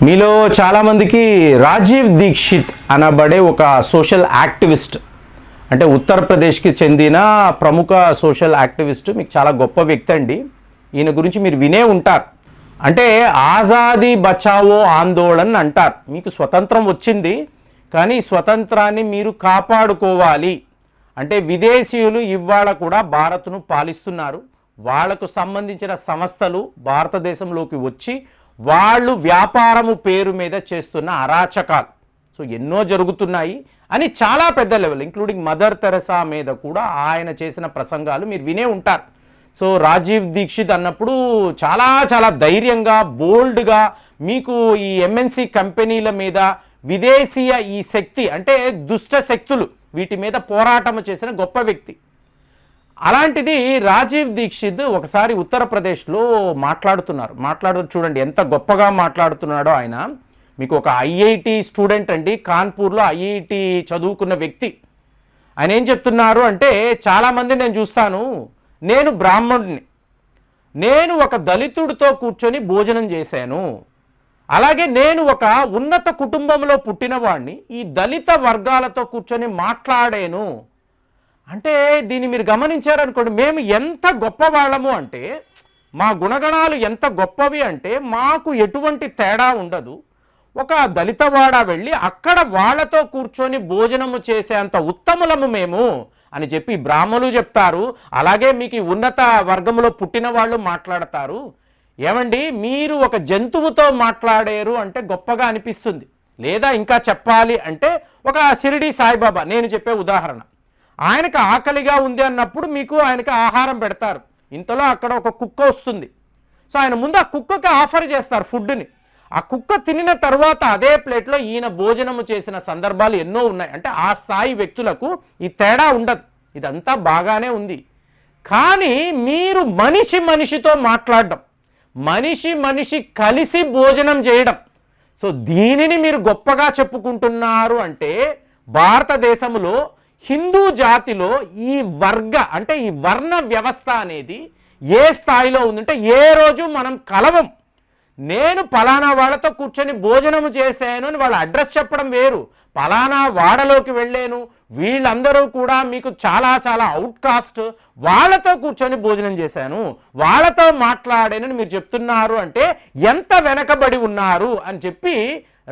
మీలో చాలామందికి రాజీవ్ దీక్షిత్ అనబడే ఒక సోషల్ యాక్టివిస్ట్ అంటే ఉత్తరప్రదేశ్కి చెందిన ప్రముఖ సోషల్ యాక్టివిస్ట్ మీకు చాలా గొప్ప వ్యక్తి అండి. ఈయన గురించి మీరు వినే ఉంటారు. అంటే ఆజాదీ బచావో ఆందోళన్ అంటారు. మీకు స్వతంత్రం వచ్చింది కానీ స్వతంత్రాన్ని మీరు కాపాడుకోవాలి. అంటే విదేశీయులు ఇవాళ కూడా భారత్ను పాలిస్తున్నారు. వాళ్ళకు సంబంధించిన సంస్థలు భారతదేశంలోకి వచ్చి వాళ్ళు వ్యాపారము పేరు మీద చేస్తున్న అరాచకాలు. సో ఎన్నో జరుగుతున్నాయి అని చాలా పెద్ద లెవెల్ ఇంక్లూడింగ్ మదర్ తెరసా మీద కూడా ఆయన చేసిన ప్రసంగాలు మీరు వినే ఉంటారు. సో రాజీవ్ దీక్షిత్ అన్నప్పుడు చాలా చాలా ధైర్యంగా బోల్డ్గా మీకు ఈ ఎంఎన్సి కంపెనీల మీద విదేశీయ ఈ శక్తి అంటే దుష్ట శక్తులు వీటి మీద పోరాటం చేసిన గొప్ప వ్యక్తి. అలాంటిది రాజీవ్ దీక్షిత్ ఒకసారి ఉత్తరప్రదేశ్లో మాట్లాడుతున్నారు. మాట్లాడు చూడండి ఎంత గొప్పగా మాట్లాడుతున్నాడో ఆయన. మీకు ఒక ఐఐటి స్టూడెంట్ అండి కాన్పూర్లో ఐఐటి చదువుకున్న వ్యక్తి. ఆయన ఏం చెప్తున్నారు అంటే చాలామంది నేను చూస్తాను నేను బ్రాహ్మణుడిని. నేను ఒక దళితుడితో కూర్చొని భోజనం చేశాను. అలాగే నేను ఒక ఉన్నత కుటుంబంలో పుట్టినవాడిని ఈ దళిత వర్గాలతో కూర్చొని మాట్లాడాను. అంటే దీన్ని మీరు గమనించారనుకోండి మేము ఎంత గొప్పవాళ్ళము అంటే మా గుణగణాలు ఎంత గొప్పవి అంటే మాకు ఎటువంటి తేడా ఉండదు. ఒక దళితవాడ వెళ్ళి అక్కడ వాళ్ళతో కూర్చొని భోజనము చేసేంత ఉత్తములము మేము అని చెప్పి బ్రాహ్మలు చెప్తారు. అలాగే మీకు ఉన్నత వర్గంలో పుట్టిన వాళ్ళు మాట్లాడతారు. ఏమండి మీరు ఒక జంతువుతో మాట్లాడారు అంటే గొప్పగా అనిపిస్తుంది. లేదా ఇంకా చెప్పాలి అంటే ఒక షిరిడి సాయిబాబా నేను చెప్పే ఉదాహరణ. ఆయనకు ఆకలిగా ఉంది అన్నప్పుడు మీకు ఆయనకి ఆహారం పెడతారు. ఇంతలో అక్కడ ఒక కుక్క వస్తుంది. సో ఆయన ముందు ఆ కుక్కకి ఆఫర్ చేస్తారు ఫుడ్ని. ఆ కుక్క తినిన తర్వాత అదే ప్లేట్లో ఈయన భోజనము చేసిన సందర్భాలు ఎన్నో ఉన్నాయి. అంటే ఆ స్థాయి వ్యక్తులకు ఈ తేడా ఉండదు. ఇదంతా బాగానే ఉంది. కానీ మీరు మనిషి మనిషితో మాట్లాడడం మనిషి మనిషి కలిసి భోజనం చేయడం సో దీనిని మీరు గొప్పగా చెప్పుకుంటున్నారు అంటే భారతదేశంలో హిందూ జాతిలో ఈ వర్గ అంటే ఈ వర్ణ వ్యవస్థ అనేది ఏ స్థాయిలో ఉందంటే ఏ రోజు మనం కలవం. నేను పలానా వాళ్ళతో కూర్చొని భోజనము చేశాను అని వాళ్ళ అడ్రస్ చెప్పడం వేరు. పలానా వాడలోకి వెళ్ళాను. వీళ్ళందరూ కూడా మీకు చాలా చాలా అవుట్కాస్ట్ వాళ్ళతో కూర్చొని భోజనం చేశాను. వాళ్ళతో మాట్లాడానని మీరు చెప్తున్నారు అంటే ఎంత వెనకబడి ఉన్నారు అని చెప్పి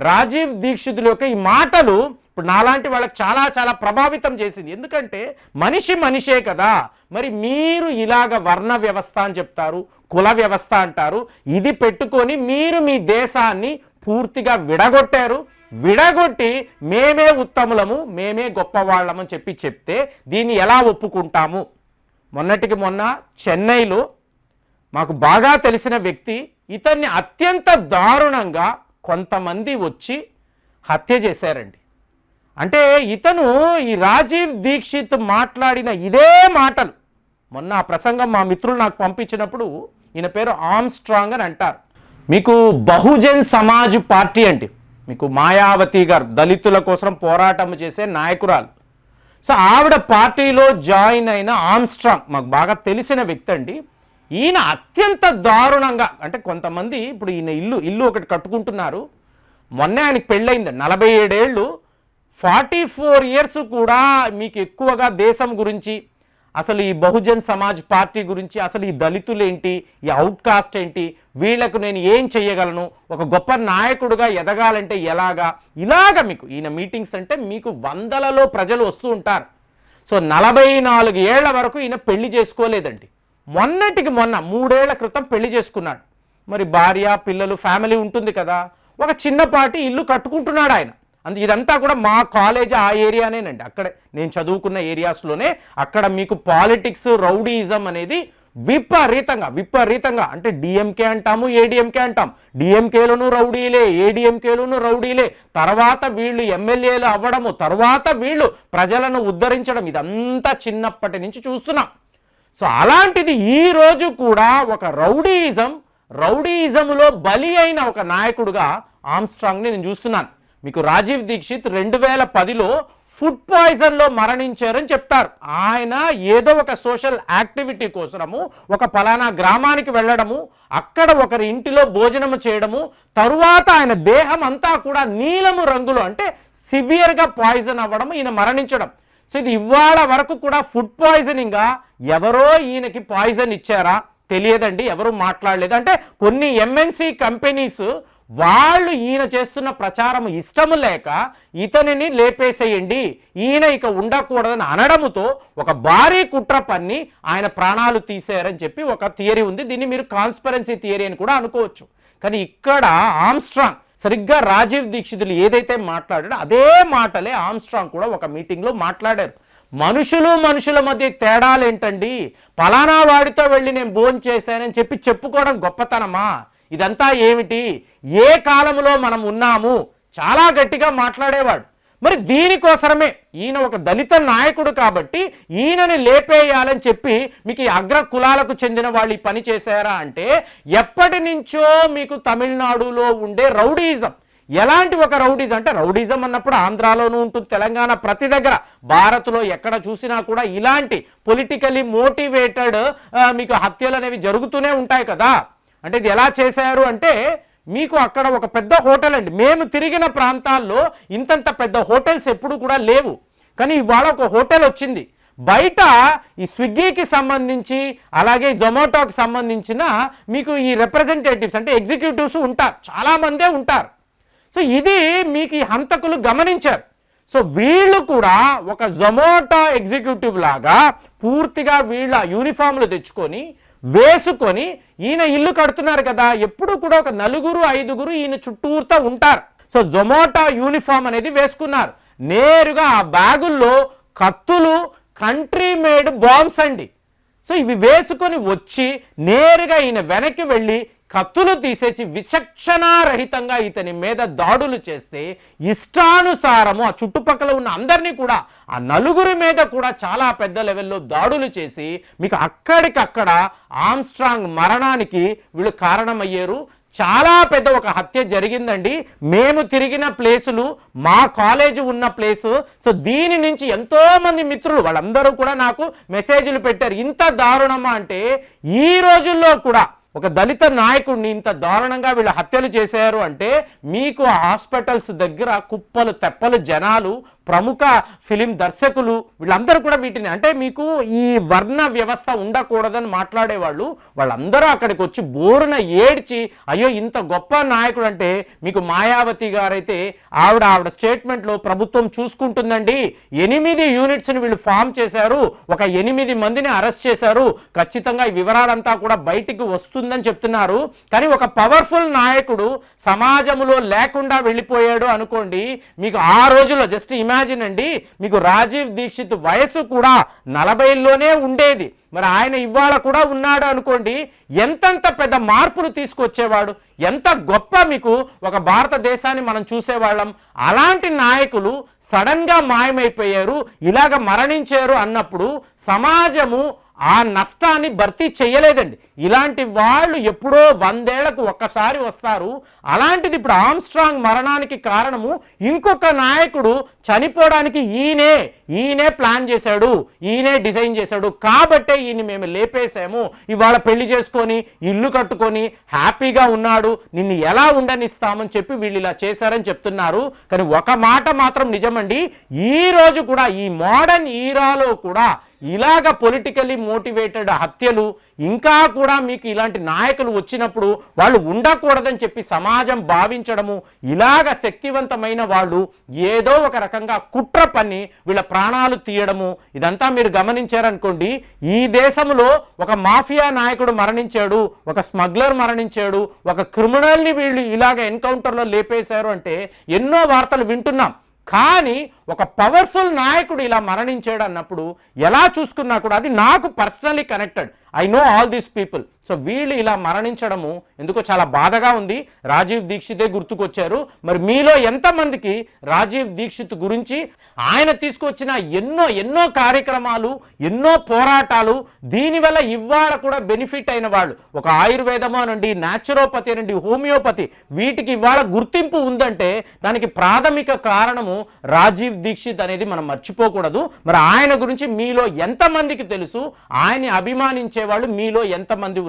రాజీవ్ దీక్షితుల యొక్క ఈ మాటలు ఇప్పుడు నాలాంటి వాళ్ళకి చాలా చాలా ప్రభావితం చేసింది. ఎందుకంటే మనిషి మనిషే కదా. మరి మీరు ఇలాగ వర్ణ వ్యవస్థ అని చెప్తారు కుల వ్యవస్థ అంటారు. ఇది పెట్టుకొని మీరు మీ దేశాన్ని పూర్తిగా విడగొట్టారు. విడగొట్టి మేమే ఉత్తములము మేమే గొప్పవాళ్ళమని చెప్పి చెప్తే దీన్ని ఎలా ఒప్పుకుంటాము? మొన్నటికి మొన్న చెన్నైలో మాకు బాగా తెలిసిన వ్యక్తి ఇతన్ని అత్యంత దారుణంగా కొంతమంది వచ్చి హత్య చేశారండి. అంటే ఇతను ఈ రాజీవ్ దీక్షిత్ మాట్లాడిన ఇదే మాటలు. మొన్న ఆ ప్రసంగం మా మిత్రులు నాకు పంపించినప్పుడు ఈయన పేరు ఆమ్స్ట్రాంగ్ అని అంటారు. మీకు బహుజన్ సమాజ్ పార్టీ అండి. మీకు మాయావతి గారు దళితుల కోసం పోరాటం చేసే నాయకురాలు. సో ఆవిడ పార్టీలో జాయిన్ అయిన ఆమ్స్ట్రాంగ్ మాకు బాగా తెలిసిన వ్యక్తి అండి. ఈయన అత్యంత దారుణంగా అంటే కొంతమంది ఇప్పుడు ఈయన ఇల్లు ఇల్లు ఒకటి కట్టుకుంటున్నారు. మొన్నే ఆయనకి పెళ్ళయింది. నలభై ఏడేళ్ళు ఫార్టీ ఫోర్ ఇయర్స్ కూడా మీకు ఎక్కువగా దేశం గురించి అసలు ఈ బహుజన్ సమాజ్ పార్టీ గురించి అసలు ఈ దళితులు ఏంటి ఈ అవుట్కాస్ట్ ఏంటి వీళ్ళకు నేను ఏం చేయగలను ఒక గొప్ప నాయకుడుగా ఎదగాలంటే ఎలాగా? ఇలాగ మీకు ఈయన మీటింగ్స్ అంటే మీకు వందలలో ప్రజలు వస్తూ ఉంటారు. సో నలభై నాలుగు ఏళ్ళ వరకు ఈయన పెళ్ళి చేసుకోలేదండి. మొన్నటికి మొన్న మూడేళ్ళ క్రితం పెళ్ళి చేసుకున్నాడు. మరి భార్య పిల్లలు ఫ్యామిలీ ఉంటుంది కదా ఒక చిన్నపాటి ఇల్లు కట్టుకుంటున్నాడు ఆయన అందు ఇదంతా కూడా మా కాలేజ్ ఆ ఏరియానేనండి. అక్కడ నేను చదువుకున్న ఏరియాస్లోనే అక్కడ మీకు పాలిటిక్స్ రౌడీయిజం అనేది విపరీతంగా విపరీతంగా అంటే డిఎంకే అంటాము ఏడిఎంకే అంటాం. డిఎంకేలోను రౌడీలే ఏడిఎంకేలోను రౌడీలే. తర్వాత వీళ్ళు ఎమ్మెల్యేలు అవ్వడము తర్వాత వీళ్ళు ప్రజలను ఉద్ధరించడం ఇదంతా చిన్నప్పటి నుంచి చూస్తున్నాం. సో అలాంటిది ఈరోజు కూడా ఒక రౌడీయిజం రౌడీయిజంలో బలి అయిన ఒక నాయకుడుగా ఆమ్స్ట్రాంగ్ని నేను చూస్తున్నాను. మీకు రాజీవ్ దీక్షిత్ రెండు వేల పదిలో ఫుడ్ పాయిజన్లో మరణించారని చెప్తారు. ఆయన ఏదో ఒక సోషల్ యాక్టివిటీ కోసము ఒక ఫలానా గ్రామానికి వెళ్ళడము అక్కడ ఒకరి ఇంటిలో భోజనము చేయడము తరువాత ఆయన దేహం అంతా కూడా నీలము రంగులో అంటే సివియర్గా పాయిజన్ అవ్వడం ఈయన మరణించడం. సో ఇది ఇవాళ వరకు కూడా ఫుడ్ పాయిజనింగ్గా ఎవరో ఈయనకి పాయిజన్ ఇచ్చారా? తెలియదండి ఎవరు మాట్లాడలేదు. అంటే కొన్ని ఎంఎన్సి కంపెనీస్ వాళ్ళు ఈయన చేస్తున్న ప్రచారం ఇష్టము లేక ఇతనిని లేపేసేయండి. ఈయన ఇక ఉండకూడదని అనడముతో ఒక భారీ కుట్ర పన్ని ఆయన ప్రాణాలు తీసేయారని చెప్పి ఒక థియరీ ఉంది. దీన్ని మీరు కాన్స్పరెన్సీ థియరీ అని కూడా అనుకోవచ్చు. కానీ ఇక్కడ ఆమ్స్ట్రాంగ్ సరిగ్గా రాజీవ్ దీక్షితులు ఏదైతే మాట్లాడాడో అదే మాటలే ఆమ్స్ట్రాంగ్ కూడా ఒక మీటింగ్లో మాట్లాడారు. మనుషులు మనుషుల మధ్య తేడాలు ఏంటండి పలానా వాడితో వెళ్ళి నేను భోజనం చేశానని చెప్పి చెప్పుకోవడం గొప్పతనమా? ఇదంతా ఏమిటి? ఏ కాలంలో మనం ఉన్నాము? చాలా గట్టిగా మాట్లాడేవాడు. మరి దీనికోసరమే ఈయన ఒక దళిత నాయకుడు కాబట్టి ఈయనని లేపేయాలని చెప్పి మీకు ఈ అగ్ర కులాలకు చెందిన వాళ్ళు ఈ పని చేశారా అంటే ఎప్పటి నుంచో మీకు తమిళనాడులో ఉండే రౌడీజం. ఎలాంటి ఒక రౌడీజం అంటే రౌడీజం అన్నప్పుడు ఆంధ్రాలోనూ ఉంటుంది తెలంగాణ ప్రతి దగ్గర. భారత్లో ఎక్కడ చూసినా కూడా ఇలాంటి పొలిటికలీ మోటివేటెడ్ మీకు హత్యలు అనేవి జరుగుతూనే ఉంటాయి కదా. అంటే ఇది ఎలా చేశారు అంటే మీకు అక్కడ ఒక పెద్ద హోటల్ అండి. మేము తిరిగిన ప్రాంతాల్లో ఇంతంత పెద్ద హోటల్స్ ఎప్పుడు కూడా లేవు. కానీ ఇవాళ ఒక హోటల్ వచ్చింది. బయట ఈ స్విగ్గీకి సంబంధించి అలాగే జొమాటోకి సంబంధించిన మీకు ఈ రిప్రజెంటేటివ్స్ అంటే ఎగ్జిక్యూటివ్స్ ఉంటారు. చాలామందే ఉంటారు. సో ఇది మీకు ఈ హంతకులు గమనించారు. సో వీళ్ళు కూడా ఒక జొమాటో ఎగ్జిక్యూటివ్ లాగా పూర్తిగా వీళ్ళ యూనిఫామ్లు తెచ్చుకొని వేసుకొని ఈయన ఇల్లు కడుతున్నారు కదా ఎప్పుడు కూడా ఒక నలుగురు ఐదుగురు ఈయన చుట్టూరుతో ఉంటారు. సో జొమాటో యూనిఫామ్ అనేది వేసుకున్నారు. నేరుగా ఆ బ్యాగుల్లో కత్తులు కంట్రీ మేడ్ బాంబ్స్ అండి. సో ఇవి వేసుకొని వచ్చి నేరుగా ఈయన వెనక్కి వెళ్ళి కత్తులు తీసేసి విచక్షణారహితంగా ఇతని మీద దాడులు చేస్తే ఇష్టానుసారము ఆ చుట్టుపక్కల ఉన్న అందరినీ కూడా ఆ నలుగురి మీద కూడా చాలా పెద్ద లెవెల్లో దాడులు చేసి మీకు అక్కడికక్కడ ఆమ్స్ట్రాంగ్ మరణానికి వీళ్ళు కారణమయ్యారు. చాలా పెద్ద ఒక హత్య జరిగిందండి. మేము తిరిగిన ప్లేసులు మా కాలేజ్ ఉన్న ప్లేసు. సో దీని నుంచి ఎంతోమంది మిత్రులు వాళ్ళందరూ కూడా నాకు మెసేజ్లు పెట్టారు. ఇంత దారుణమా అంటే ఈ రోజుల్లో కూడా ఒక దళిత నాయకుడిని ఇంత దారుణంగా వీళ్ళు హత్యలు చేశారు అంటే మీకు హాస్పిటల్స్ దగ్గర కుప్పలు తెప్పలు జనాలు ప్రముఖ ఫిలిం దర్శకులు వీళ్ళందరూ కూడా వీటిని అంటే మీకు ఈ వర్ణ వ్యవస్థ ఉండకూడదని మాట్లాడేవాళ్ళు వాళ్ళందరూ అక్కడికి వచ్చి బోరున ఏడ్చి అయ్యో ఇంత గొప్ప నాయకుడు అంటే మీకు మాయావతి గారైతే ఆవిడ ఆవిడ స్టేట్మెంట్లో ప్రభుత్వం చూసుకుంటుందండి. ఎనిమిది యూనిట్స్ని వీళ్ళు ఫామ్ చేశారు ఒక ఎనిమిది మందిని అరెస్ట్ చేశారు. ఖచ్చితంగా ఈ వివరాలంతా కూడా బయటికి వస్తుందని చెప్తున్నారు. కానీ ఒక పవర్ఫుల్ నాయకుడు సమాజంలో లేకుండా వెళ్ళిపోయాడు అనుకోండి మీకు ఆ రోజుల్లో జస్ట్ ఇమాజిన్ అండి మీకు రాజీవ్ దీక్షిత్ వయసు కూడా నలభైలోనే ఉండేది. మరి ఆయన ఇవాళ కూడా ఉన్నాడు అనుకోండి ఎంతంత పెద్ద మార్పులు తీసుకొచ్చేవాడు? ఎంత గొప్ప మీకు ఒక భారతదేశాన్ని మనం చూసేవాళ్ళం? అలాంటి నాయకులు సడన్గా మాయమైపోయారు ఇలాగ మరణించారు అన్నప్పుడు సమాజము ఆ నష్టాన్ని భర్తీ చేయలేదండి. ఇలాంటి వాళ్ళు ఎప్పుడో వందేళ్ళకు ఒక్కసారి వస్తారు. అలాంటిది ఇప్పుడు ఆమ్స్ట్రాంగ్ మరణానికి కారణము ఇంకొక నాయకుడు చనిపోవడానికి ఈయనే ఈయనే ప్లాన్ చేశాడు ఈయనే డిజైన్ చేశాడు. కాబట్టే ఈయన్ని మేము లేపేశాము. ఇవాళ పెళ్ళి చేసుకొని ఇల్లు కట్టుకొని హ్యాపీగా ఉన్నాడు. నిన్ను ఎలా ఉండనిస్తామని చెప్పి వీళ్ళు ఇలా చేశారని చెప్తున్నారు. కానీ ఒక మాట మాత్రం నిజమండి. ఈ రోజు కూడా ఈ మోడర్న్ ఈరాలో కూడా ఇలాగ పొలిటికలీ మోటివేటెడ్ హత్యలు ఇంకా కూడా మీకు ఇలాంటి నాయకులు వచ్చినప్పుడు వాళ్ళు ఉండకూడదని చెప్పి సమాజం భావించడము ఇలాగ శక్తివంతమైన వాళ్ళు ఏదో ఒక రకంగా కుట్ర పని వీళ్ళ ప్రాణాలు తీయడము ఇదంతా మీరు గమనించారనుకోండి ఈ దేశంలో ఒక మాఫియా నాయకుడు మరణించాడు ఒక స్మగ్లర్ మరణించాడు ఒక క్రిమినల్ని వీళ్ళు ఇలాగ ఎన్కౌంటర్లో లేపేశారు అంటే ఎన్నో వార్తలు వింటున్నాం. కానీ ఒక పవర్ఫుల్ నాయకుడు ఇలా మరణించాడు అన్నప్పుడు ఎలా చూసుకున్నా కూడా అది నాకు personally connected I know all these people so వీళ్ళు ఇలా మరణించడము ఎందుకో చాలా బాధగా ఉంది. రాజీవ్ దీక్షితే గుర్తుకొచ్చారు. మరి మీలో ఎంతమందికి రాజీవ్ దీక్షిత్ గురించి ఆయన తీసుకొచ్చిన ఎన్నో ఎన్నో కార్యక్రమాలు ఎన్నో పోరాటాలు దీనివల్ల ఇవాళ కూడా బెనిఫిట్ అయిన వాళ్ళు. ఒక ఆయుర్వేదమో నుండి న్యాచురోపతి నుండి హోమియోపతి వీటికి ఇవాళ గుర్తింపు ఉందంటే దానికి ప్రాథమిక కారణము రాజీవ్ దీక్షిత్ అనేది మనం మర్చిపోకూడదు. మరి ఆయన గురించి మీలో ఎంతమందికి తెలుసు? ఆయన్ని అభిమానించే వాళ్ళు మీలో ఎంతమంది